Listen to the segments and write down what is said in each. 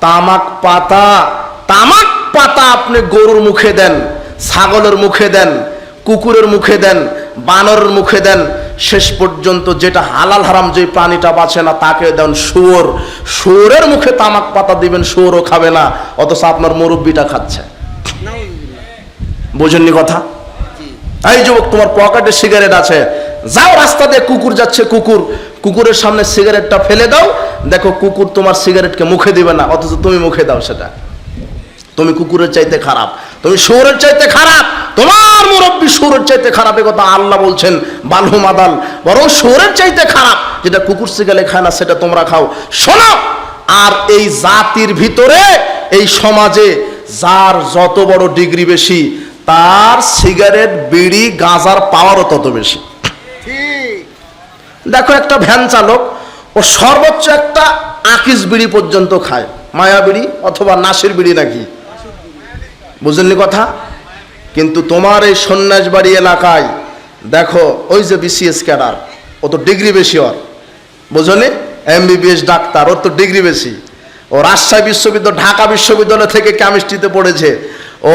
তামাক পাতা তামাক পাতা আপনি গরুর মুখে দেন ছাগলের মুখে দেন কুকুরের মুখে দেন বানরের মুখে দেন শেষ পর্যন্ত যেটা হালাল হারাম যে প্রাণীটা বাঁচে না তাকে দেন শুয়োর। শুয়োরের মুখে তামাক পাতা দিবেন শুয়োরও খাবে না অথচ আপনার মুরব্বিটা খাচ্ছে। বোঝেননি কথা? এই যুবক তোমার পকেটে সিগারেট আছে। যাও রাস্তা দিয়ে কুকুর যাচ্ছে কুকুর। কুকুরের সামনে সিগারেটটা ফেলে দাও। দেখো কুকুর তোমার সিগারেটকে মুখে দিবে না, অথচ তুমি মুখে দাও সেটা। তুমি কুকুরের চাইতে খারাপ, তুমি সুরের চাইতে খারাপ, তোমার মুরব্বী সুরের চাইতে খারাপ, এ কথা আল্লাহ বলছেন বালু মাদাল। বরং সুরের চাইতে খারাপ, যেটা কুকুর সিগালে খায় না, সেটা তোমরা খাও। শোনো, আর এই জাতির ভিতরে, এই সমাজে যার যত বড় ডিগ্রি বেশি, তার সিগারেট, বিড়ি, গাঁজার পাওয়ারও তত বেশি। দেখো একটা ভ্যান চালক ও সর্বোচ্চ একটা আকিস বিড়ি পর্যন্ত খায়। মায়া বিড়ি অথবা নাসির বিড়ি নাকি? বুঝলেন কথা? কিন্তু তোমার এই সন্ন্যাসবাড়ি এলাকায় দেখো ওই যে বিসিএস ক্যাডার ও তো ডিগ্রি বেশি ওর। বুঝলি এমবিবিএস ডাক্তার ওর তো ডিগ্রি বেশি। ও রাজশাহী বিশ্ববিদ্যালয় ঢাকা বিশ্ববিদ্যালয় থেকে কেমিস্ট্রিতে পড়েছে। ও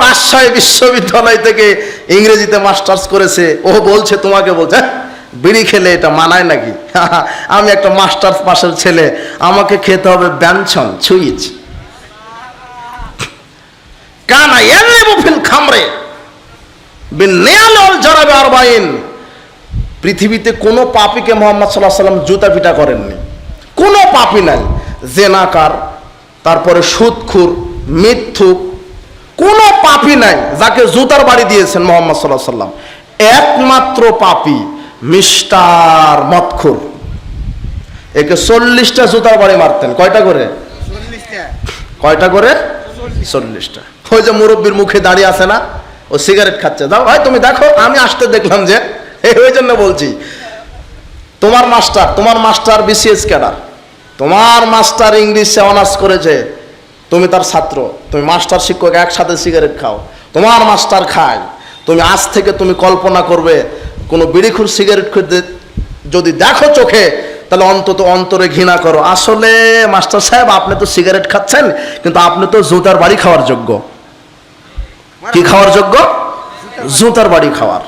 রাজশাহী বিশ্ববিদ্যালয় থেকে ইংরেজিতে মাস্টার্স করেছে। ও বলছে তোমাকে বলছে "হ্যাঁ, বিড়ি খেলে এটা মানায় নাকি? আমি একটা মাস্টার পাশের ছেলে, আমাকে খেতে হবে ব্যঞ্চন ছুইচ। কানা ইয়ালিবু ফিল খামরে। বিন্নিয়াল ওয়াল জারাবে আরবাইন। পৃথিবীতে কোনো পাপীকে মোহাম্মদ সাল্লাহ সাল্লাম জুতা পিটা করেননি। কোনো পাপী নাই। জেনাকার, তারপরে সুদখুর মিথ্যুক, কোনো পাপী নাই যাকে জুতার বাড়ি দিয়েছেন মোহাম্মদ সাল্লাহ সাল্লাম একমাত্র পাপী মিস্টার মৎখুর। একে চল্লিশটা জুতার বাড়ি মারতেন। কয়টা করে? কয়টা করে? চল্লিশটা। ওই যে মুরব্বীর মুখে দাঁড়িয়ে আছে না ও সিগারেট খাচ্ছে। দাও ভাই তুমি দেখো আমি আসতে দেখলাম যে এই ওই জন্য বলছি। তোমার মাস্টার তোমার মাস্টার বিসিএস ক্যাডার তোমার মাস্টার ইংলিশে অনার্স করেছে। তুমি তার ছাত্র। তুমি মাস্টার শিক্ষক একসাথে সিগারেট খাও। তোমার মাস্টার খায়। তুমি আজ থেকে তুমি কল্পনা করবে কোনো বিড়িখুর সিগারেট খেতে যদি দেখো চোখে তাহলে অন্তত অন্তরে ঘৃণা করো। আসলে মাস্টার সাহেব আপনি তো সিগারেট খাচ্ছেন কিন্তু আপনি তো জুতার বাড়ি খাওয়ার যোগ্য। কি খাওয়ার যোগ্য? জুতার বাড়ি খাওয়ার।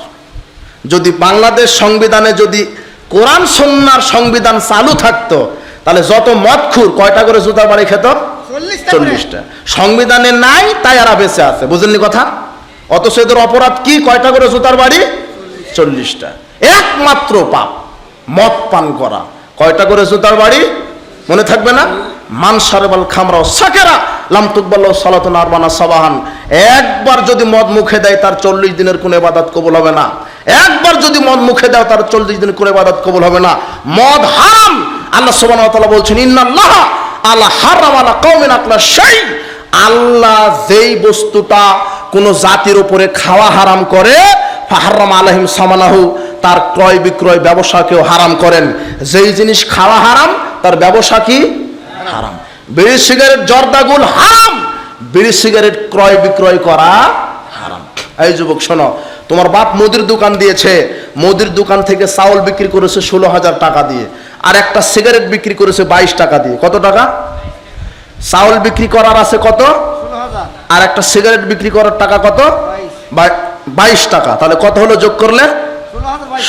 যদি বাংলাদেশ সংবিধানে যদি কোরআন সন্ন্যার সংবিধান চালু থাকতো তাহলে যত মদখুর কয়টা করে জুতার বাড়ি খেত? চল্লিশটা সংবিধানে নাই তাই এরা বেঁচে আছে। বুঝলেন কথা? অথচ এদের অপরাধ কি? কয়টা করে জুতার বাড়ি? চল্লিশটা। একমাত্র পাপ, মদ পান করা। কয়টা করে জুতার বাড়ি? মনে থাকবে না? মান সারেবাল খামরাও সাকেরা লামতুকবাল সালাতুন আরবানা সাবাহান। একবার যদি মদ মুখে দেয়, তার চল্লিশ দিনের কোনো এবাদত কবুল হবে না। একবার যদি মদ মুখে দেয় তার চল্লিশ দিনের কোনো এবাদত কবুল হবে না। মদ হারাম। আল্লাহ সুবহানাহু ওয়া তাআলা বলছেন, ইন্নাল্লাহ আল্লাহ হারাম আলা কওমিন আকলা শাই। আল্লাহ যেই বস্তুটা কোনো জাতির উপরে খাওয়া হারাম করে ফাহারাম আলহিম সামানাহু তার ক্রয় বিক্রয় ব্যবসাকেও হারাম করেন। যেই জিনিস খাওয়া হারাম তার ব্যবসা কি? হারাম। বিড়ি সিগারেট জর্দাগুল হারাম। বিড়ি সিগারেট ক্রয় বিক্রয় করা হারাম। এই যুবক শোনো তোমার বাপ মুদির দোকান দিয়েছে। মুদির দোকান থেকে চাউল বিক্রি করেছে ষোলো হাজার টাকা দিয়ে। আর একটা সিগারেট বিক্রি করেছে বাইশ টাকা দিয়ে। কত টাকা? চাউল বিক্রি করার আছে কত? আর একটা সিগারেট বিক্রি করার টাকা কত? বাইশ টাকা। তাহলে কত হলো যোগ করলে?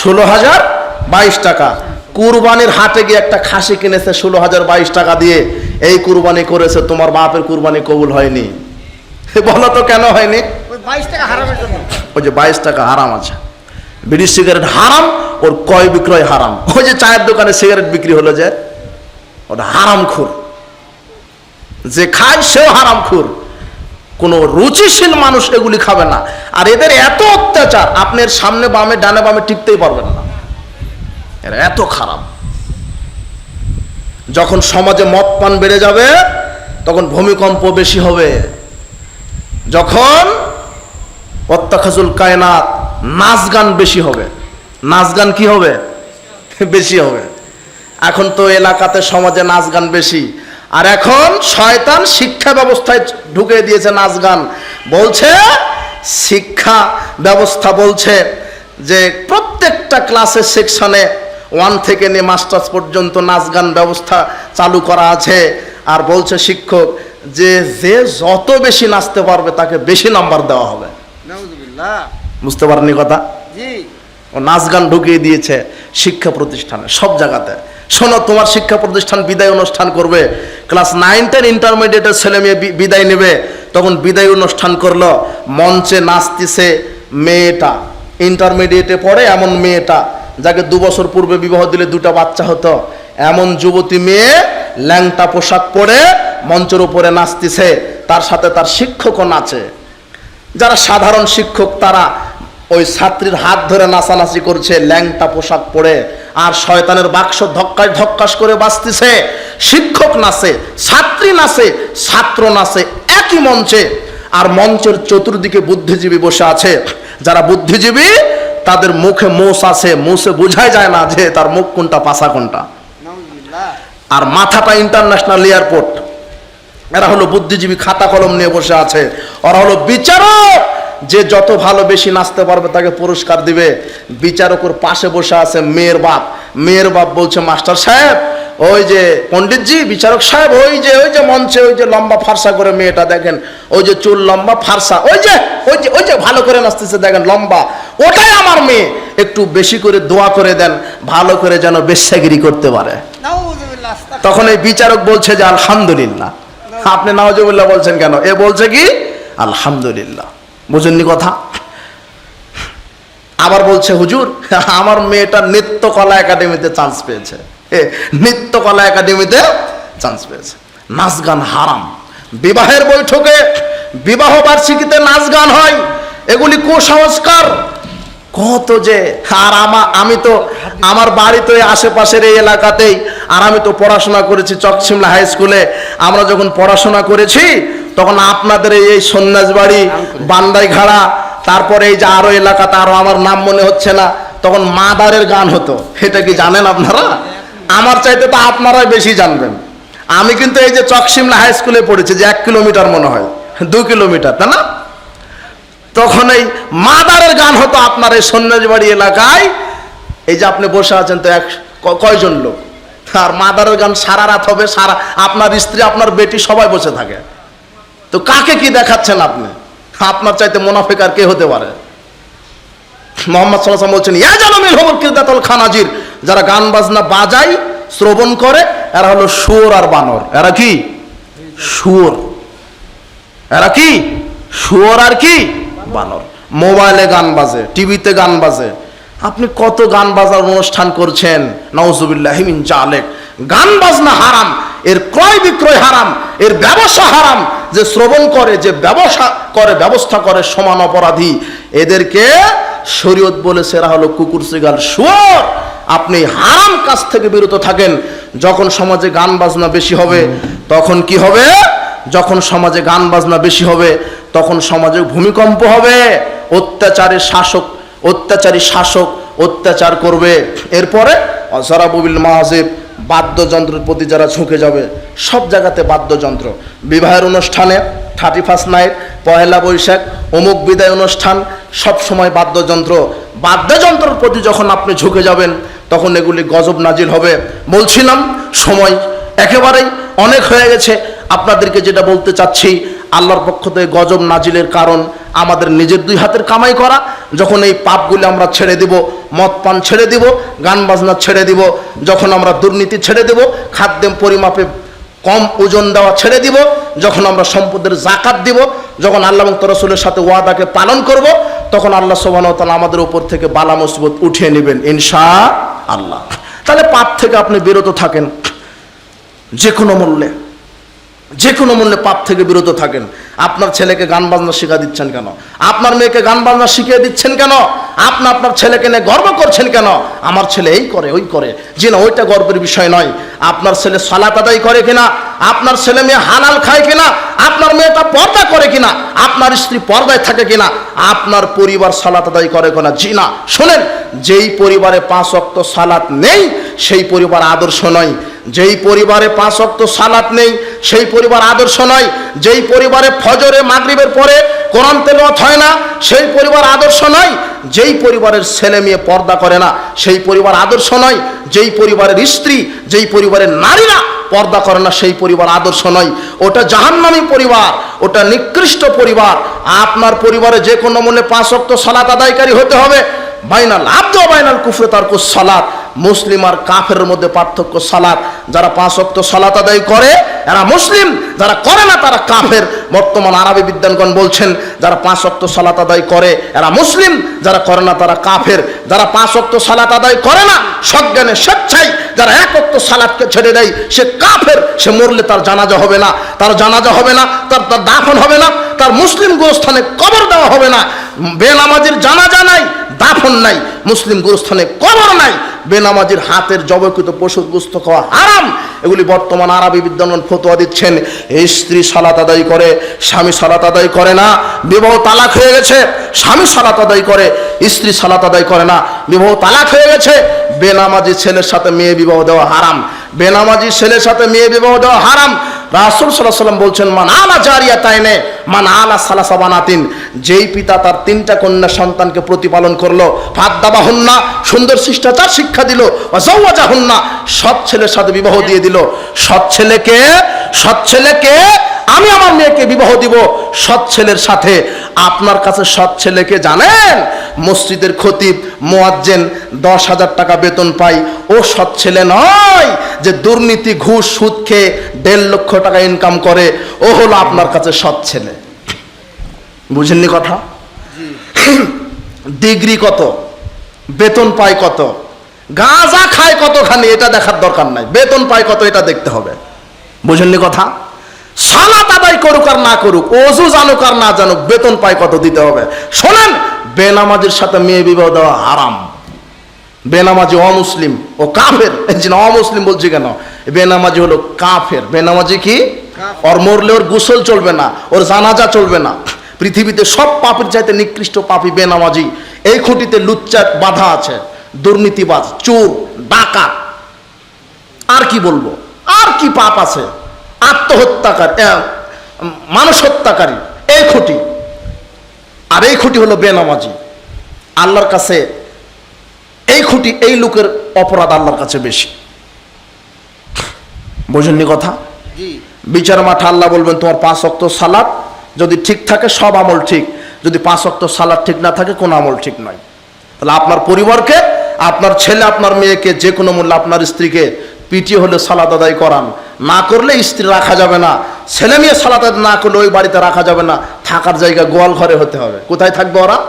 ষোলো হাজার বাইশ টাকা। কুরবানির হাটে গিয়ে একটা খাসি কিনেছে ষোলো হাজার বাইশ টাকা দিয়ে। এই কুরবানি করেছে তোমার বাপের কুরবানি কবুল হয়নি। বলো তো কেন হয়নি? ওই যে বাইশ টাকা হারাম আছে। বিড়ি সিগারেট হারাম ওর ক্রয় বিক্রয় হারাম। ওই যে চায়ের দোকানে সিগারেট বিক্রি হলো যে ওটা হারাম খুর যে খায় সেও হারাম খুর কোনো রুচিশীল মানুষ এগুলি খাবে না। আর এদের এত অত্যাচার, আপনার সামনে বামে, ডানে বামে টিকতেই পারবেন না। এরা এত খারাপ। যখন সমাজে মদ পান বেড়ে যাবে, তখন ভূমিকম্প বেশি হবে। যখন অত্যাখাজুল কায়নাত নাচ গান বেশি হবে। নাচ গান কি হবে? বেশি হবে। এখন তো এলাকাতে সমাজে নাচ গান বেশি। আর এখন শয়তান শিক্ষা ব্যবস্থায় ঢুকে দিয়েছে নাচ গান। বলছে শিক্ষা ব্যবস্থা বলছে যে প্রত্যেকটা ক্লাসের সেকশনে ওয়ান থেকে নিয়ে মাস্টার্স পর্যন্ত নাচ গান ব্যবস্থা চালু করা আছে। আর বলছে শিক্ষক যে যে যত বেশি নাচতে পারবে তাকে বেশি নাম্বার দেওয়া হবে। বুঝতে পারেননি কথা? জি। ও নাচ গান ঢুকিয়ে দিয়েছে শিক্ষা প্রতিষ্ঠানে সব জায়গাতে। শোনো, তোমার শিক্ষা প্রতিষ্ঠান বিদায় অনুষ্ঠান করবে। ক্লাস নাইন, টেন ইন্টারমিডিয়েটের ছেলে মেয়ে বিদায় নেবে। তখন বিদায় অনুষ্ঠান করল মঞ্চে নাচতেছে মেয়েটা। ইন্টারমিডিয়েটে পড়ে এমন মেয়েটা, যাকে দু বছর পূর্বে বিবাহ দিলে দুটা বাচ্চা হতো। এমন যুবতী মেয়ে ল্যাংটা পোশাক পরে মঞ্চের উপরে নাচতেছে। তার সাথে তার শিক্ষকও নাচে। যারা সাধারণ শিক্ষক, তারা ওই ছাত্রীর হাত ধরে নাচানাচি করছে, ল্যাংটা পোশাক পরে, আর শয়তানের বাক্স ধক্কাস ধক্কাস করে বাঁচতেছে। শিক্ষক নাচে, ছাত্রী নাচে, ছাত্র নাচে, একই মঞ্চে। আর মঞ্চের চতুর্দিকে বুদ্ধিজীবী বসে আছে। যারা বুদ্ধিজীবী, তাদের মুখে মোষ আছে। মোষে বোঝাই যায় না যে তার মুখ কোনটা পাশা কোনটা। আর মাথাটা ইন্টারন্যাশনাল এয়ারপোর্ট। এরা হলো বুদ্ধিজীবী খাতা কলম নিয়ে বসে আছে। ওরা হলো বিচারক! যে যত ভালো বেশি নাচতে পারবে তাকে পুরস্কার দিবে। বিচারকের পাশে বসে আছে মেয়ের বাপ। মেয়ের বাপ বলছে মাস্টার সাহেব ওই যে পণ্ডিতজি বিচারক সাহেব ওই যে ওই যে মঞ্চে ওই যে লম্বা ফারসা করে মেয়েটা দেখেন ওই যে চুল লম্বা ফারসা ওই যে ওই যে ওই যে ভালো করে নাচতেছে দেখেন লম্বা ওটাই আমার মেয়ে। একটু বেশি করে দোয়া করে দেন ভালো করে যেন বেশ্যাগিরি করতে পারে। তখন এই বিচারক বলছে যে আলহামদুলিল্লাহ। আপনি নওয়াজুবিল্লাহ বলছেন কেন? এ বলছে কি? আলহামদুলিল্লাহ। বুঝেননি কথা? আবার বলছে, হুজুর, আমার মেয়েটা নৃত্যকলা একাডেমিতে চান্স পেয়েছে। নৃত্যকলা একাডেমিতে চান্স পেয়েছে। নাচ গান হারাম। বিবাহের বৈঠকে বিবাহ বার্ষিকীতে নাচ গান হয়। এগুলি কুসংস্কার। কত যে, আর আমা, আমি তো আমার বাড়ি তো এই আশেপাশের এই এলাকাতেই, আর আমি তো পড়াশোনা করেছি চকসিমলা হাই স্কুলে। আমরা যখন পড়াশোনা করেছি তখন আপনাদের এই সন্ন্যাস বাড়ি বান্দাই ঘাড়া, তারপরে এই যে আরও এলাকাতে আরও আমার নাম মনে হচ্ছে না, তখন মাদারের গান হতো। এটা কি জানেন আপনারা? আমার চাইতে তো আপনারাই বেশি জানবেন। আমি কিন্তু এই যে চকসিমলা হাই স্কুলে পড়েছি, যে এক কিলোমিটার মনে হয়, দু কিলোমিটার, তাই না? তখন এই মাদারের গান হতো আপনার এই সন্ন্যাসবাড়ি এলাকায়। এই যে আপনি বসে আছেন তো এক কয়জন লোক? আর মাদারের গান সারা রাত হবে, সারা আপনার স্ত্রী, আপনার বেটি সবাই বসে থাকে। তো কাকে কি দেখাচ্ছেন আপনি? আপনার চাইতে মোনাফেক আর কে হতে পারে? মোহাম্মদ সাল্লাহ বলছেন, ইয়া জানো মিল হবর কিরদাতল খানাজির। যারা গান বাজনা বাজায়, শ্রবণ করে, এরা হলো শুয়োর আর বানর। এরা কি? শুয়োর। এরা কি? শুয়োর আর কি? বানর। মোবাইলে গান বাজে, টিভিতে গান বাজে। আপনি কত গান বাজার অনুষ্ঠান করছেন? নওজুবিল্লাহ মিন জালেক। গান বাজনা হারাম, এর ক্রয় বিক্রয় হারাম, এর ব্যবসা হারাম যে শ্রবণ করে, যে ব্যবসা করে, ব্যবস্থা করে সমান অপরাধী, এদেরকে শরীয়ত বলেছে এরা হলো কুকুর, সিগাল, শুয়োর। আপনি হারাম কাজ থেকে বিরত থাকেন, যখন সমাজে গান বাজনা বেশি হবে, তখন কি হবে? যখন সমাজে গান বাজনা বেশি হবে, তখন সমাজে ভূমিকম্প হবে। অত্যাচারের শাসক, অত্যাচারী শাসক অত্যাচার করবে। এরপরে অজরাবুবিল মাহাজিব বাদ্যযন্ত্রের প্রতি যারা ঝুঁকে যাবে, সব জায়গাতে বাদ্যযন্ত্র। বিবাহের অনুষ্ঠানে thirty first night, Pohela Boishakh, অমুক বিদায় অনুষ্ঠান, সব সময় বাদ্যযন্ত্র। বাদ্যযন্ত্রের প্রতি যখন আপনি ঝুঁকে যাবেন, তখন এগুলি গজব নাজিল হবে। বলছিলাম, সময় একেবারেই অনেক হয়ে গেছে। আপনাদেরকে যেটা বলতে চাচ্ছি, আল্লাহর পক্ষ থেকে গজব নাজিলের কারণ আমাদের নিজের দুই হাতের কামাই করা। যখন এই পাপগুলি আমরা ছেড়ে দিব, মদ পান ছেড়ে দিব, গান বাজনা ছেড়ে দিব, যখন আমরা দুর্নীতি ছেড়ে দিব, খাদ্যের পরিমাপে কম ওজন দেওয়া ছেড়ে দিব, যখন আমরা সম্পদের জাকাত দিব, যখন আল্লাহ এবং তরসুলের সাথে ওয়াদাকে পালন করব, তখন আল্লাহ সোবান তালা আমাদের উপর থেকে বালা মুসিবত উঠিয়ে নেবেন ইনশা আল্লাহ তাহলে পাপ থেকে আপনি বিরত থাকেন যে কোনো মূল্যে। যে কোনো মূল্যে পাপ থেকে বিরত থাকেন। আপনার ছেলেকে গান বাজনা শিখা দিচ্ছেন কেন? আপনার মেয়েকে গান বাজনা শিখিয়ে দিচ্ছেন কেন? আপনি আপনার ছেলেকে নিয়ে গর্ব করছেন কেন? আমার ছেলে এই করে, ওই করে। যে না, ওইটা গর্বের বিষয় নয়। আপনার ছেলে সালাত আদায় করে কিনা? আপনার ছেলে মেয়ে হালাল খায় কিনা? আপনার মেয়েটা পর্দা করে কিনা? আপনার স্ত্রী পর্দায় থাকে কিনা? আপনার পরিবার সালাত আদায় করে কিনা? জি না, শোনেন, যেই পরিবারে পাঁচ অক্ত সালাত নেই, সেই পরিবার আদর্শ নয়। যেই পরিবারে পাঁচ অক্ত সালাত নেই, সেই পরিবার আদর্শ নয়। যেই পরিবারে ফজরে, মাগরিবের পরে কোরআন তেলাওয়াত হয় না, সেই পরিবার আদর্শ নয়। যেই পরিবারের ছেলে মেয়ে পর্দা করে না, সেই পরিবার আদর্শ নয়। যেই পরিবারের স্ত্রী, যেই পরিবারের নারীরা পর্দা করে না, সেই পরিবার আদর্শ নয়। ওটা জাহান্নামী পরিবার, ওটা নিকৃষ্ট পরিবার। আপনার পরিবারে যে কোনো মূল্যে পাঁচ অক্ত সালাত আদায়কারী হতে হবে। বাইনাল আব্দ, বাইনাল কুফরে, তার সালাত। মুসলিম আর কাফের মধ্যে পার্থক্য সালাত। যারা পাঁচ অক্ত সালাত আদায় করে, এরা মুসলিম। যারা করে না, তারা কাফের। বর্তমান আরবি বিদ্যানগণ বলছেন, যারা পাঁচ অক্ত সালাত আদায় করে, এরা মুসলিম। যারা করে না, তারা কাফের। যারা পাঁচ অক্ত সালাত আদায় করে না, সজ্ঞানে স্বেচ্ছায় যারা এক অক্ত সালাতকে ছেড়ে দেয়, সে কাফের। সে মরলে তার জানাজা হবে না, তার জানাজা হবে না, তার তার দাফন হবে না, তার মুসলিম গোস্থানে কবর দেওয়া হবে না। বেনামাজির জানাজা নাই দাফন নাই, মুসলিম গুরুস্থানে কবর নাই, বেনামাজির হাতের জবকৃত পশুর গুস্ত খাওয়া হারাম। এগুলি বর্তমান আরবি বিদ্যমান ফতোয়া দিচ্ছেন। স্ত্রী সালাত আদায় করে, স্বামী সালাত আদায় করে না, বিবাহ তালাক হয়ে গেছে, স্বামী সালাত আদায় করে, স্ত্রী সালাত আদায় করে না, বিবাহ তালাক হয়ে গেছে। বেনামাজি ছেলের সাথে মেয়ে বিবাহ দেওয়া হারাম। বেনামাজি ছেলের সাথে মেয়ে বিবাহ দেওয়া হারাম। রাসুল সাল্লাহ সাল্লাম বলছেন, মান আলা জারিয়া তাইনে মান আলা সালাসা বানাতিন। যেই পিতা তার তিনটা কন্যা সন্তানকে প্রতিপালন করল ভাত দাবা হন্না সুন্দর শিষ্টাচার শিক্ষা দিল জৌয়াজা হন্না সৎ ছেলের সাথে বিবাহ দিয়ে দিল। সৎ ছেলেকে সৎ ছেলেকে আমি আমার মেয়েকে বিবাহ দিব, সৎ ছেলের সাথে। আপনার কাছে সৎ ছেলেকে জানেন? মসজিদের খতিব, মোয়াজ্জেন, দশ হাজার টাকা বেতন পাই ও সৎ ছেলে নয় যে দুর্নীতি, ঘুষ, সুদ খেয়ে দেড় লক্ষ টাকা ইনকাম করে। ও হলো আপনার কাছে সৎ ছেলে। বুঝেননি কথা? ডিগ্রি কত? বেতন পায় কত? গাঁজা খায় কতখানি? এটা দেখার দরকার নাই। বেতন পায় কত? এটা দেখতে হবে। বুঝেননি কথা? সালাত আদায় করুক আর না করুক অজু জানুক আর না জানুক বেতন পায় কত দিতে হবে? শোনেন বেনামাজির সাথে মেয়ে বিবাহ দেওয়া হারাম। বেনামাজি অমুসলিম ও কাফের। এই অমুসলিম বলছি কেন? বেনামাজি হলো কাফের। বেনামাজি কি। ওর মরলে ওর গোসল চলবে না ওর জানাজা চলবে না। পৃথিবীতে সব পাপের চাইতে নিকৃষ্ট পাপি বেনামাজি। এই খুঁটিতে লুচ্চা বাধা আছে দুর্নীতিবাজ চোর ডাকাত। আর কি বলব? আর কি পাপ আছে? আত্মহত্যাকারী মানুষ হত্যাকারী এই খুঁটি। আর এই খুঁটি হলো বেনামাজি। আল্লাহর কাছে এই খুঁটি এই লোকের অপরাধ আল্লাহর কাছে বেশি। বোঝেননি কথা? বিচার মাঠে আল্লাহ বলবেন তোমার পাঁচ অক্ত সালাদ যদি ঠিক থাকে সব আমল ঠিক। যদি পাঁচ অক্ত সালাদ ঠিক না থাকে কোনো আমল ঠিক নয় তাহলে আপনার পরিবারকে আপনার ছেলে আপনার মেয়েকে যে কোনো মূল্যে আপনার স্ত্রীকে পিটিয়ে হলে সালাদ আদায় করান। না করলে স্ত্রী রাখা যাবে না। ছেলে মেয়ে সালাদ না করলে ওই বাড়িতে রাখা যাবে না। থাকার জায়গা গোয়াল ঘরে হতে হবে। কোথায় থাকবে ওরা?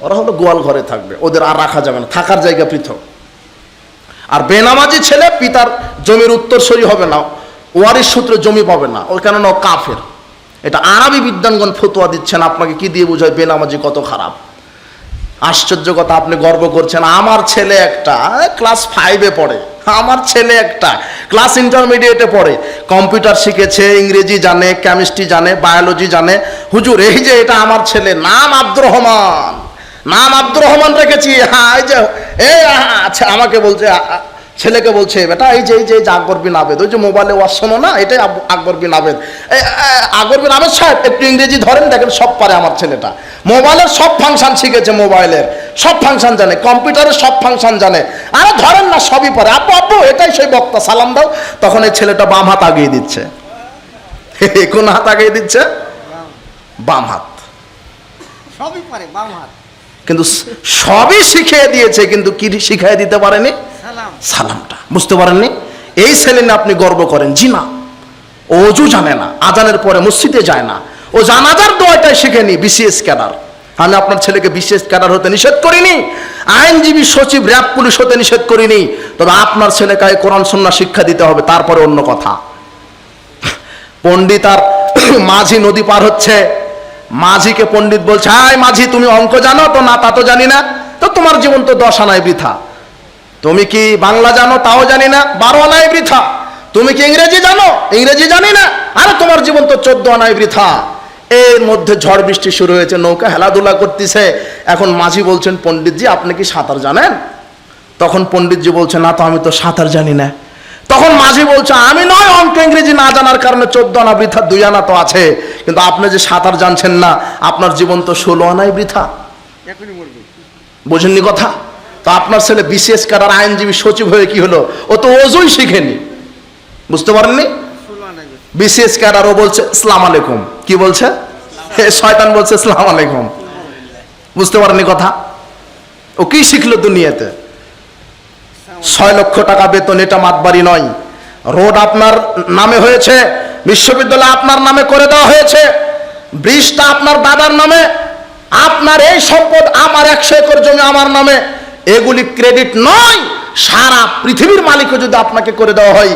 ওরা হলো গোয়াল ঘরে থাকবে। ওদের আর রাখা যাবে না। থাকার জায়গা পৃথক। আর বেনামাজি ছেলে পিতার জমির উত্তরসূরি হবে না। ওয়ারিশ সূত্রে জমি পাবে না। ও কেননা কাফের। এটা আরবি বিদ্যানগণ ফতোয়া দিচ্ছেন। আপনাকে কি দিয়ে বোঝায়? বেনামাজি কত খারাপ। আশ্চর্য কথা, আপনি গর্ব করছেন। আমার ছেলে একটা ক্লাস ফাইভে পড়ে। আমার ছেলে একটা ক্লাস ইন্টারমিডিয়েটে পড়ে। কম্পিউটার শিখেছে, ইংরেজি জানে কেমিস্ট্রি জানে বায়োলজি জানে। হুজুর, এই যে এটা আমার ছেলে, নাম আব্দুর রহমান। নাম আব্দুর রহমান রেখেছি। হ্যাঁ এই যে, এই আচ্ছা আমাকে বলছে ছেলেকে বলছে বেটা এই যে এই যে এই যে আকবর বিন আবেদ ওই যে মোবাইলে ওয়াজ শোনো না এটাই আকবর বিন আবেদ। আকবর বিন আবেদ সাহেব একটু ইংরেজি ধরেন দেখেন সব পারে আমার ছেলেটা। মোবাইলের সব ফাংশন শিখেছে মোবাইলের সব ফাংশন জানে কম্পিউটারের সব ফাংশন জানে। আরে ধরেন না সবই পারে। আপু আপু এটাই সেই বক্তা সালাম দাও। তখন এই ছেলেটা বাম হাত আগিয়ে দিচ্ছে। কোন হাত আগিয়ে দিচ্ছে? বাম। হাত। সবই পারে বাম হাত। কিন্তু সবই শিখিয়ে দিয়েছে কিন্তু কি শিখিয়ে দিতে পারেনি? সালামটা। বুঝতে পারেননি? এই ছেলে নিয়ে আপনি গর্ব করেন। জি না। ও অজু জানে না, আজানের পরে মসজিদে যায় না। ও জানাজার দোয়াটাই বিসিএস ক্যাডার। আমি আপনার ছেলেকে বিশেষ ক্যাডার হতে নিষেধ করিনি, আইনজীবী সচিব, র্যাব পুলিশ হতে নিষেধ করিনি। তবে আপনার ছেলেকে কোরআন সন্না শিক্ষা দিতে হবে, তারপরে অন্য কথা। পণ্ডিত আর মাঝি নদী পার হচ্ছে। মাঝিকে পণ্ডিত বলছে হাই মাঝি, তুমি অঙ্ক জানো? তো না, তা তো জানি না। তো তোমার জীবন তো দশ আনায় বৃথা। তুমি কি বাংলা জানো তাও জানি না? বারো আনায় বৃথা। তুমি কি ইংরেজি জানো? ইংরেজি জানি না। আরে তোমার জীবন তো চোদ্দ আনায় বৃথা। এর মধ্যে ঝড় বৃষ্টি শুরু হয়েছে নৌকা হেলাধুলা করতেছে। এখন মাঝি বলছেন পণ্ডিতজি আপনি কি সাঁতার জানেন? তখন পণ্ডিতজি বলছে না তো আমি তো সাঁতার জানি না। তখন মাঝি বলছে আমি নয় অঙ্ক ইংরেজি না জানার কারণে চোদ্দ আনা বৃথা দুই আনা তো আছে। কিন্তু আপনি যে সাঁতার জানছেন না আপনার জীবন তো ষোলো আনাই বৃথা। বোঝেননি কথা? তো আপনার ছেলে বিশেষ কারার আইনজীবী সচিব হয়ে কি হলো? ও তো অজুই শিখেনি। বুঝতে পারেননি? বিশেষ না ও বলছে ইসলাম আলাইকুম। কি বলছে? শয়তান বলছে ইসলাম আলাইকুম। বুঝতে পারেননি কথা? ও কি শিখলো দুনিয়াতে? ছয় লক্ষ টাকা বেতন এটা মাতবাড়ি নয়। রোড আপনার নামে হয়েছে বিশ্ববিদ্যালয় আপনার নামে করে দেওয়া হয়েছে ব্রিজটা আপনার দাদার নামে আপনার এই সম্পদ আমার একশো একর জমি আমার নামে এগুলি ক্রেডিট নয়, সারা পৃথিবীর মালিকও যদি আপনাকে করে দেওয়া হয়,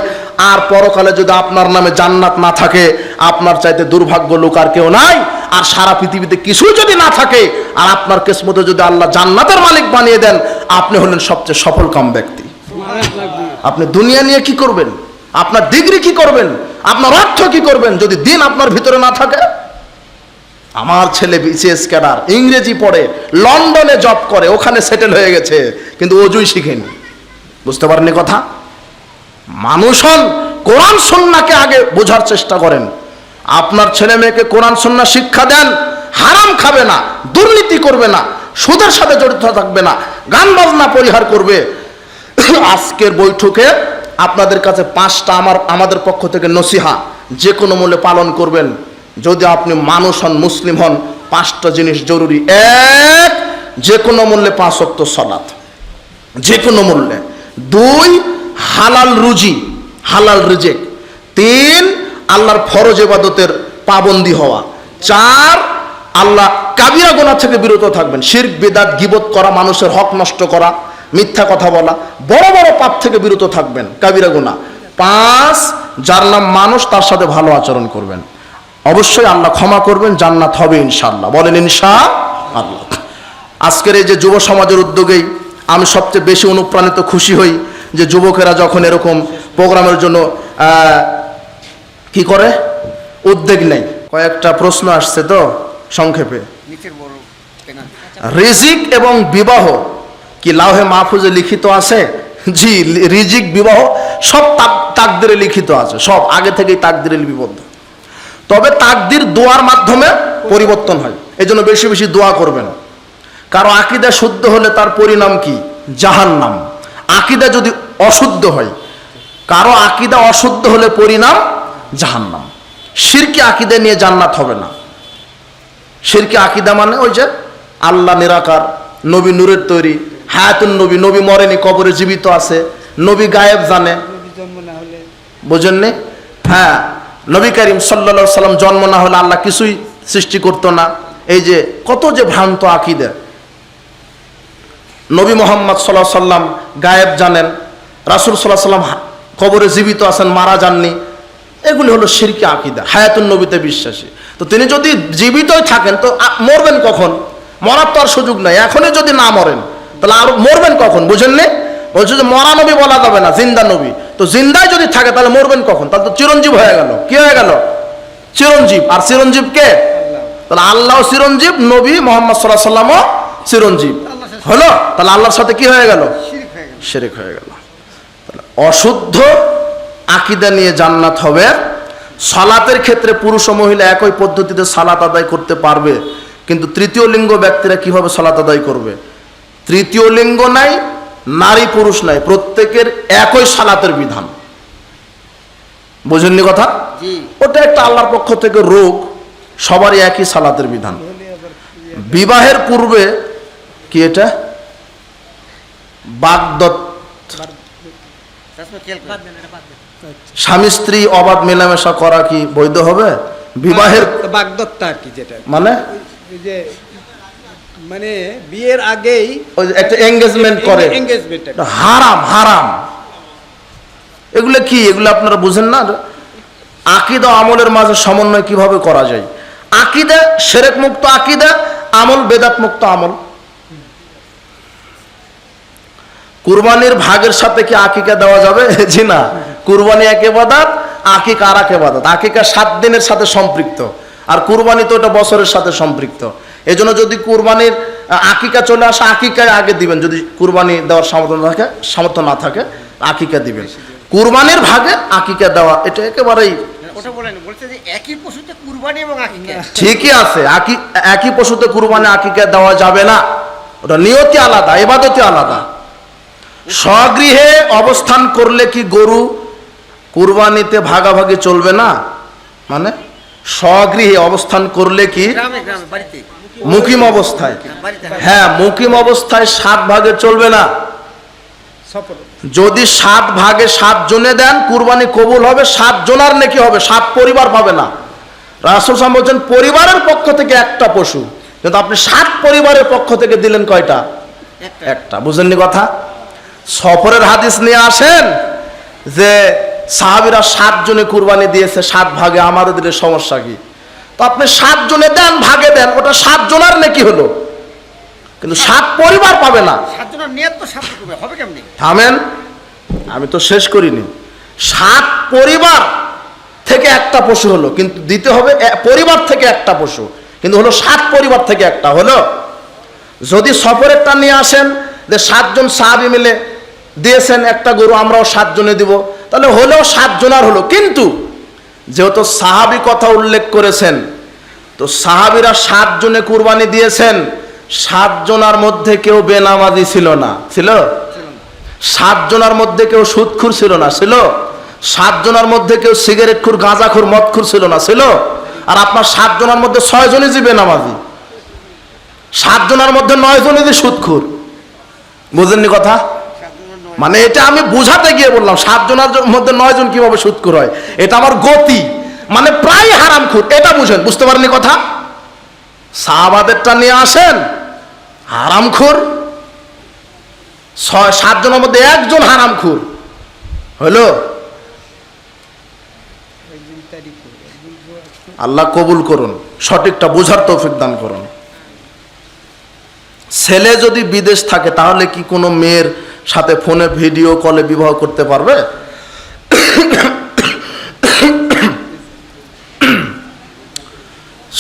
আর পরকালে যদি আপনার নামে জান্নাত না থাকে, আপনার চাইতে দুর্ভাগ্য লোক আর কেউ নাই, আর সারা পৃথিবীতে কিছুই যদি না থাকে, আর আপনার কেসমতে যদি আল্লাহ জান্নাতের মালিক বানিয়ে দেন, আপনি হলেন সবচেয়ে সফল কাম ব্যক্তি। আপনি দুনিয়া নিয়ে কি করবেন? আপনার ডিগ্রি কি করবেন? আপনার অর্থ কি করবেন? যদি দিন আপনার ভিতরে না থাকে আমার ছেলে বিসিএস ক্যাডার ইংরেজি পড়ে, লন্ডনে জব করে, ওখানে সেটেল হয়ে গেছে, কিন্তু অজুই শিখেনি। বুঝতে পারেননি কথা? মানুষ হন, কোরআন সন্নাকে আগে বোঝার চেষ্টা করেন। আপনার ছেলে মেয়েকে কোরআন সন্না শিক্ষা দেন, হারাম খাবে না, দুর্নীতি করবে না, সুদের সাথে জড়িত থাকবে না, গান বাজনা পরিহার করবে। আজকের বৈঠকে আপনাদের কাছে পাঁচটা আমার, আমাদের পক্ষ থেকে নসিহা, যে কোনো মূল্যে পালন করবেন। যদি আপনি মানুষ হন, মুসলিম হন, পাঁচটা জিনিস জরুরি। এক যে কোনো মূল্যে পাঁচ অক্ত সলাৎ যে কোনো মূল্যে। দুই, হালাল রুজি, হালাল রিজেক। তিন, আল্লাহর ফরজ এবাদতের পাবন্দি হওয়া। চার, আল্লাহ কাবিরা গোনা থেকে বিরত থাকবেন। শিরক, বেদাত, গিবত করা, মানুষের হক নষ্ট করা, মিথ্যা কথা বলা, বড় বড় পাপ থেকে বিরত থাকবেন কাবিরা গোনা পাঁচ, যার নাম মানুষ, তার সাথে ভালো আচরণ করবেন। অবশ্যই আল্লাহ ক্ষমা করবেন জান্নাত হবে ইনশাআল্লাহ। বলেন ইনশা আল্লাহ। আজকের এই যে যুব সমাজের উদ্যোগেই আমি সবচেয়ে বেশি অনুপ্রাণিত খুশি হই যে যুবকেরা যখন এরকম প্রোগ্রামের জন্য কি করে? উদ্যোগ নেই কয়েকটা প্রশ্ন আসছে তো সংক্ষেপে। রিজিক এবং বিবাহ কি লাউহে মাহফুজে লিখিত আছে? জি রিজিক বিবাহ সব তাক- তাকদিরে লিখিত আছে সব আগে থেকেই তাকদিরে লিপিবদ্ধ তবে তাকদির দোয়ার মাধ্যমে পরিবর্তন হয়। এই জন্য বেশি বেশি দোয়া করবেন। কারও আকিদা শুদ্ধ হলে তার পরিণাম কি? জাহান্নাম। আকিদা যদি অশুদ্ধ হয় কারও আকিদা অশুদ্ধ হলে পরিণাম জাহান্নাম। শিরকি আকিদা নিয়ে জান্নাত হবে না। শিরকি আকিদা মানে ওই যে আল্লাহ নিরাকার নবী নূরের তৈরি হায়াতুন নবী নবী মরেনি কবরে জীবিত আছে নবী গায়েব জানে। বুঝেননি? হ্যাঁ নবী করিম সাল্লা সাল্লাম জন্ম না হলে আল্লাহ কিছুই সৃষ্টি করতো না। এই যে কত যে ভ্রান্ত আকিদে। নবী মোহাম্মদ সাল্লাহ সাল্লাম গায়েব জানেন, রাসুল সাল্লাহ সাল্লাম কবরে জীবিত আছেন, মারা যাননি। এগুলি হলো শিরকি আকিদা, হায়াতুন নবীতে বিশ্বাসী। তো তিনি যদি জীবিতই থাকেন, তো মরবেন কখন? মরার তো আর সুযোগ নাই। এখনই যদি না মরেন, তাহলে আর মরবেন কখন? বুঝেননি? বলছে যে মরা নবী বলা যাবে না, জিন্দা নবী। তো জিন্দায় যদি থাকে, তাহলে মরবেন কখন? তাহলে তো চিরঞ্জীব হয়ে গেল। কি হয়ে গেল? চিরঞ্জীব। আর চিরঞ্জীব কে? তাহলে আল্লাহ চিরঞ্জীব, নবী মোহাম্মদ সাল্লাহ সাল্লামও চিরঞ্জীব। হলো? তাহলে আল্লাহর সাথে কি হয়ে গেল? শিরিক হয়ে গেল। তাহলে অশুদ্ধ আকিদা নিয়ে জান্নাত হবে। সালাতের ক্ষেত্রে পুরুষ ও মহিলা একই পদ্ধতিতে সালাত আদায় করতে পারবে। কিন্তু তৃতীয় লিঙ্গ ব্যক্তিরা কীভাবে সালাত আদায় করবে? তৃতীয় লিঙ্গ নাই নারী পুরুষ নাই প্রত্যেকের একই সালাতের বিধান। বুঝেননি কথা? ওটা একটা আল্লাহর পক্ষ থেকে রোগ সবারই একই সালাতের বিধান। বিবাহের পূর্বে কি এটা? বাগদত্ত। স্বামী স্ত্রী অবাধ মেলামেশা করা কি বৈধ হবে? বিবাহের বাগদত্তা আর কি যেটা। মানে? মানে বিয়ের আগেই একটা এঙ্গেজমেন্ট করে। এঙ্গেজমেন্ট হারাম হারাম। এগুলো কি? এগুলো আপনারা বুঝেন না? আকিদা আমলের মাঝে সমন্বয় কীভাবে করা যায়? আকিদা সেরেক মুক্ত আকিদা আমল বেদাত মুক্ত আমল। কুরবানির ভাগের সাথে কি আকিকা দেওয়া যাবে? জি না। কুরবানি এক এবাদাত আকিকা আর এক এবাদাত আকিকা সাত দিনের সাথে সম্পৃক্ত। আর কুরবানি তো ওটা বছরের সাথে সম্পৃক্ত। এজন্য যদি কুরবানির আকিকা চলে আসে আকিকায় আগে দিবেন। যদি কুরবানি দেওয়ার সামর্থ্য না থাকে সামর্থ্য না থাকে আকিকা দিবেন। কুরবানির ভাগে আকিকা দেওয়া এটা একেবারেই ওটা বলেন বলছে যে একই পশুতে কুরবানি এবং আকিকা। ঠিকই আছে একই পশুতে কুরবানি আকিকা দেওয়া যাবে না। ওটা নিয়তি আলাদা এবাদতি আলাদা। স্বগৃহে অবস্থান করলে কি গরু কুরবানিতে ভাগাভাগি চলবে না? মানে স্বগৃহে অবস্থান করলে কি গ্রামে গ্রামে বাড়িতে। মুকিম অবস্থায়। হ্যাঁ মুকিম অবস্থায় সাত ভাগে চলবে না। যদি সাত ভাগে সাত জনে দেন কুরবানি কবুল হবে সাত জনার নাকি হবে সাত পরিবার পাবে না। রাসুল সাহেব বলছেন পরিবারের পক্ষ থেকে একটা পশু। কিন্তু আপনি সাত পরিবারের পক্ষ থেকে দিলেন কয়টা? একটা। একটা। বুঝেননি কথা? সফরের হাদিস নিয়ে আসেন যে সাহাবিরা সাত জনে কুরবানি দিয়েছে সাত ভাগে। আমাদের দিলে সমস্যা কি? তো আপনি সাত জনে দেন ভাগে দেন ওটা সাত জনার নাকি হলো? কিন্তু সাত পরিবার পাবে না। সাতজনের থামেন আমি তো শেষ করিনি। সাত পরিবার থেকে একটা পশু হলো কিন্তু দিতে হবে পরিবার থেকে একটা পশু কিন্তু হলো সাত পরিবার থেকে একটা হলো। যদি সফরেরটা নিয়ে আসেন যে সাতজন সাহাবি মিলে দিয়েছেন একটা গরু আমরাও সাতজনে দিব তাহলে হলেও সাতজনার হলো। কিন্তু যেহেতু সাহাবি কথা উল্লেখ করেছেন, তো সাহাবিরা সাতজনে কুরবানি দিয়েছেন, সাতজনার মধ্যে কেউ বেনামাজি ছিল না। ছিল? সাতজনার মধ্যে কেউ সুদখুর ছিল না। ছিল? সাতজনের মধ্যে কেউ সিগারেট খুর গাঁজাখুর, মদখুর ছিল না। ছিল? আর আপনার সাতজনের মধ্যে ছয়জনই যে বেনামাজি? সাতজনের মধ্যে নয় জনই যে সুদখুর। বুঝেননি কথা? মানে এটা আমি বুঝাতে গিয়ে বললাম সাতজনের মধ্যে নয় জন কীভাবে সুদখুর হয়? এটা আমার গতি। মানে প্রায় হারাম হারামখুর এটা বুঝেন বুঝতে পারেননি কথা? সাহাবাদেরটা নিয়ে আসেন হারামখুর ছয় সাতজনের মধ্যে একজন হলো করে, একদিন জোয়ার। আল্লাহ কবুল করুন সঠিকটা বোঝার তৌফিক দান করুন। ছেলে যদি বিদেশ থাকে তাহলে কি কোনো মেয়ের সাথে ফোনে ভিডিও কলে বিবাহ করতে পারবে?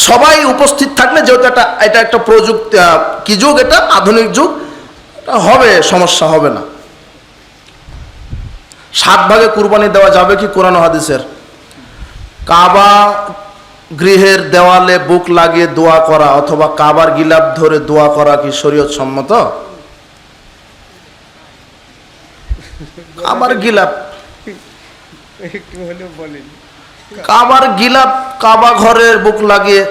সবাই উপস্থিত থাকলে যেহেতু একটা, এটা একটা প্রযুক্তি কি যুগ এটা? আধুনিক যুগ। হবে, সমস্যা হবে না। সাত ভাগে কুরবানি দেওয়া যাবে কি কোরআন হাদিসের? কাবা গৃহের দেওয়ালে বুক লাগিয়ে দোয়া করা অথবা কাবার গিলাপ ধরে দোয়া করা কি শরীয়ত সম্মত কাবার গিলাপ। একটু হলেও বলেন। কাবার গিলাপ কাবা ঘরের বুক লাগিয়ে।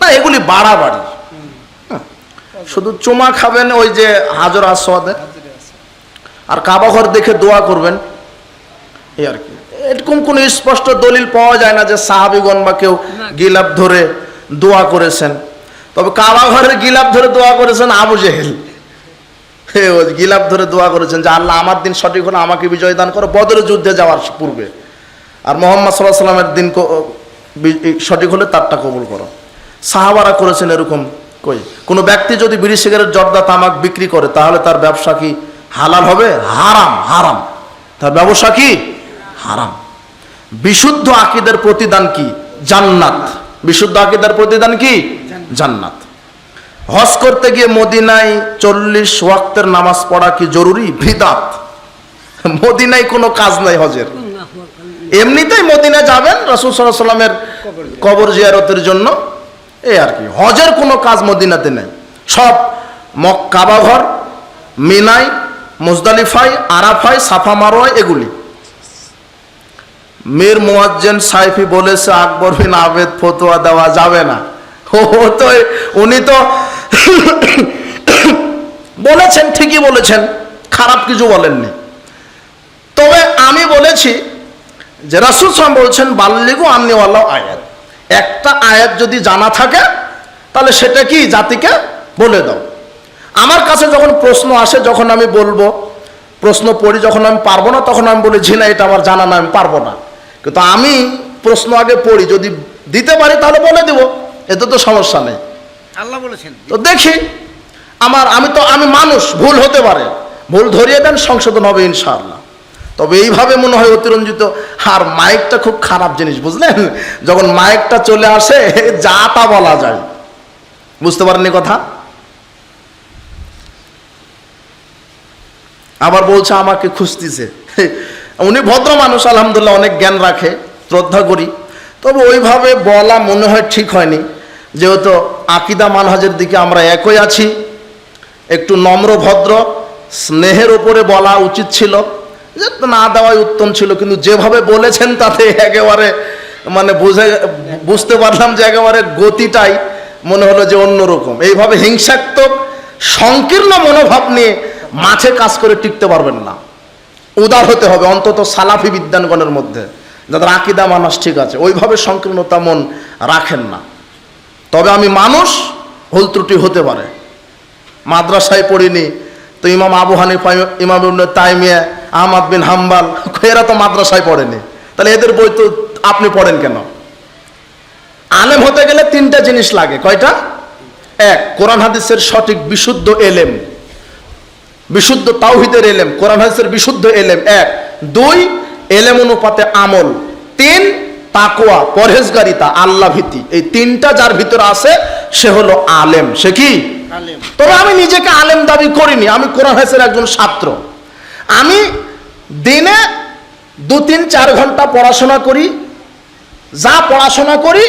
না এগুলি বাড়াবাড়ি। শুধু চুমা খাবেন ওই যে হাজর আসওয়াদে আর কাবা ঘর দেখে দোয়া করবেন। এই আর কি। এরকম কোনো স্পষ্ট দলিল পাওয়া যায় না যে সাহাবিগণ বা কেউ গিলাপ ধরে দোয়া করেছেন। তবে কাবা ঘরের গিলাপ ধরে দোয়া করেছেন আবু জেহেল। গিলাপ ধরে দোয়া করেছেন যে আল্লাহ আমার দিন সঠিক হলে আমাকে বিজয় দান করো। বদর যুদ্ধে যাওয়ার পূর্বে। আর মোহাম্মদ সাল্লাহ সাল্লামের দিন সঠিক হলে তারটা কবুল করো। সাহাবারা করেছেন এরকম কই? কোনো ব্যক্তি যদি বিড়ি, সিগারেট, জর্দা, তামাক বিক্রি করে, তাহলে তার ব্যবসা কি হালাল হবে? হারাম হারাম। তার ব্যবসা কি? হারাম। বিশুদ্ধ আকিদের প্রতিদান কি? জান্নাত। বিশুদ্ধ আকিদের প্রতিদান কি? জান্নাত। হজ করতে গিয়ে মদিনায় চল্লিশ ওয়াক্তের নামাজ পড়া কি জরুরি? ভিদাত। মদিনায় কোনো কাজ নাই হজের। এমনিতেই মদিনা যাবেন রসুল সাল্লাহ সাল্লামের কবর জিয়ারতের জন্য। এই আর কি, হজের কোনো কাজ মদিনাতে নেই। সব মক কাবাঘর মিনাই মুজদালিফাই আরাফাই সাফা মারোয়াই এগুলি। মীর মুয়াজ্জেন সাইফি বলেছে, আকবর বিন আবেদ ফতোয়া দেওয়া যাবে না। ও তো উনি তো বলেছেন, ঠিকই বলেছেন, খারাপ কিছু বলেননি। তবে আমি বলেছি যে রাসুল সাম বলছেন, বাল্লিগু আন্নিওয়াল্লাহ আয়াত। একটা আয়াত যদি জানা থাকে, তাহলে সেটা কি জাতিকে বলে দাও। আমার কাছে যখন প্রশ্ন আসে, যখন আমি বলব, প্রশ্ন পড়ি, যখন আমি পারব না, তখন আমি বলি, ঝিনা, এটা আমার জানা না আমি পারব না। কিন্তু আমি প্রশ্ন আগে পড়ি, যদি দিতে পারি, তাহলে বলে দেব। এতে তো সমস্যা নেই। আল্লাহ বলেছেন। তো দেখি আমার আমি তো আমি মানুষ ভুল হতে পারে। ভুল ধরিয়ে দেন সংশোধন হবে ইনশাআল্লাহ। তবে এইভাবে মনে হয় অতিরঞ্জিত। আর মাইকটা খুব খারাপ জিনিস বুঝলেন? যখন মাইকটা চলে আসে যা তা বলা যায়। বুঝতে পারেননি কথা? আবার বলছে আমাকে খুঁজতেছে। উনি ভদ্র মানুষ আলহামদুলিল্লাহ অনেক জ্ঞান রাখে শ্রদ্ধা করি। তবে ওইভাবে বলা মনে হয় ঠিক হয়নি। যেহেতু আকিদা মানহাজের দিকে আমরা একই আছি, একটু নম্র ভদ্র, স্নেহের ওপরে বলা উচিত ছিল যে না দেওয়াই উত্তম ছিল, কিন্তু যেভাবে বলেছেন তাতে একেবারে মানে বুঝে, বুঝতে পারলাম যে একেবারে গতিটাই মনে হলো যে অন্যরকম। এইভাবে হিংসাত্মক, সংকীর্ণ মনোভাব নিয়ে মাঠে কাজ করে টিকতে পারবেন না। উদার হতে হবে অন্তত সালাফি বিদ্যানগণের মধ্যে, যাদের আকিদা মানাস ঠিক আছে। ওইভাবে সংকীর্ণতা মন রাখেন না। তবে আমি মানুষ, ভুল ত্রুটি হতে পারে। মাদ্রাসায় পড়িনি, তো ইমাম আবু হানিফা, ইমাম তাইমিয়া, আহমদ বিন হাম্বাল এরা তো মাদ্রাসায় পড়েনি। তাহলে এদের বই তো আপনি পড়েন কেন? আলেম হতে গেলে তিনটা জিনিস লাগে, কয়টা? এক, কোরআন হাদিসের সঠিক বিশুদ্ধ এলেম। বিশুদ্ধ তাওহিদের এলেম, কোরআন হাদিসের বিশুদ্ধ এলেম। এক, দুই, এলেম অনুপাতে আমল। তিন তাকোয়া পরহেজগারিতা আল্লাহ ভীতি। এই তিনটা যার ভিতরে আছে সে হলো আলেম। সে কি? তবে আমি নিজেকে আলেম দাবি করিনি আমি কোরআন হাদিসের একজন ছাত্র। আমি দিনে দু তিন চার ঘণ্টা পড়াশোনা করি যা পড়াশোনা করি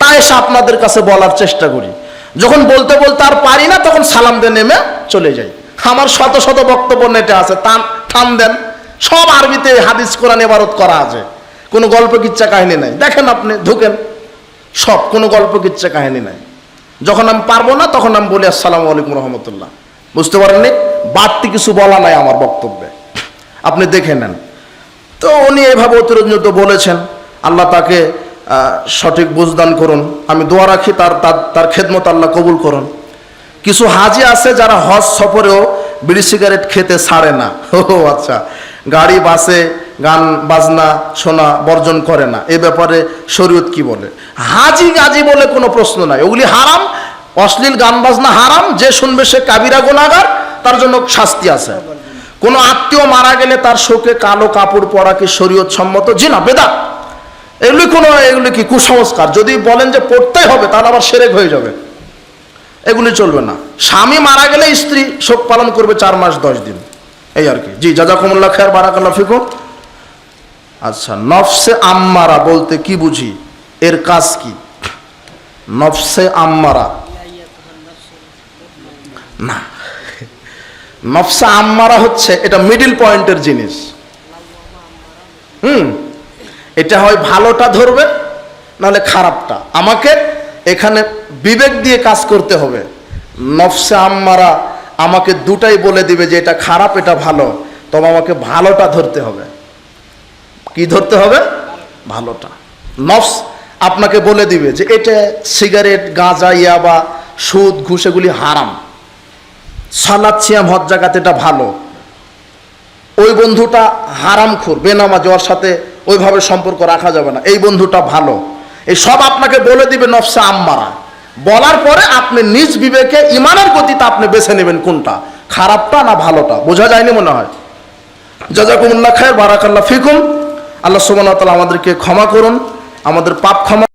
তা এসে আপনাদের কাছে বলার চেষ্টা করি। যখন বলতে বলতে আর পারি না তখন সালাম দিয়ে নেমে চলে যাই। আমার শত শত বক্তব্য নেটে আছে টান থাম দেন। সব আরবিতে হাদিস কোরআন এবারত করা আছে। কোনো গল্প কিচ্ছা কাহিনী নাই। দেখেন আপনি, ঢুকেন। সব, কোনো গল্প কিচ্ছা কাহিনী নাই। যখন আমি পারব না, তখন আমি বলি, আসসালামু আলাইকুম রহমতুল্লাহ। বুঝতে পারেননি? বাড়তি কিছু বলা নাই আমার বক্তব্যে। আপনি দেখে নেন। তো উনি এভাবে অতিরঞ্জিত বলেছেন, আল্লাহ তাকে সঠিক বুঝদান করুন। আমি দোয়া রাখি তার তার খেদমত আল্লাহ কবুল করুন। কিছু হাজি আছে যারা হজ সফরেও বিড়ি সিগারেট খেতে ছাড়ে না। ও আচ্ছা গাড়ি, বাসে গান, বাজনা, শোনা, বর্জন করে না। এ ব্যাপারে শরীয়ত কি বলে? হাজি গাজি বলে কোনো প্রশ্ন নাই। ওগুলি হারাম, অশ্লীল গান, বাজনা হারাম, যে শুনবে সে কাবিরা গোনাগার তার জন্য শাস্তি আছে। কোনো আত্মীয় মারা গেলে তার শোকে কালো কাপড় পরা কি শরীয়ত সম্মত? জি না বেদা এগুলি কোনো, এগুলি কি কুসংস্কার? যদি বলেন যে পড়তেই হবে, তাহলে আবার সেরেক হয়ে যাবে। এগুলি চলবে না। স্বামী মারা গেলে স্ত্রী শোক পালন করবে চার মাস, দশ দিন। এই আর কি। জি, জাজাকুমুল্লাহ খেয়ার বারাকাল্লাহ ফিকুম। আচ্ছা নফসে আম্মারা বলতে কি বুঝি? এর কাজ কি? নফসে আম্মারা। না। নফসে আম্মারা হচ্ছে, এটা মিডিল পয়েন্টের জিনিস। হুম? এটা হয় ভালোটা ধরবে, নাহলে খারাপটা। আমাকে এখানে বিবেক দিয়ে কাজ করতে হবে। নফসে আম্মারা আমাকে দুটাই বলে দিবে যে এটা খারাপ, এটা ভালো। তবে আমাকে ভালোটা ধরতে হবে। কি ধরতে হবে? ভালোটা। নফস আপনাকে বলে দিবে যে এটা সিগারেট, গাঁজা, ইয়াবা, সুদ, ঘুষ, এগুলি হারাম। সালাদ, সিয়াম, হজ জাগাতে এটা ভালো। ওই বন্ধুটা হারাম খুর বেনামাজ, ওর সাথে ওইভাবে সম্পর্ক রাখা যাবে না। এই বন্ধুটা ভালো। এই সব আপনাকে বলে দিবে নফসা আম্মারা। বলার পরে আপনি নিজ বিবেকে, ইমানের গতিতে আপনি বেছে নেবেন কোনটা। খারাপটা না ভালোটা। বোঝা যায়নি মনে হয়? জাজাকুমুল্লাহ খায়ের বারাকাল্লাহ ফিকুম। আল্লাহ সুবান আমাদেরকে ক্ষমা করুন আমাদের পাপ ক্ষমা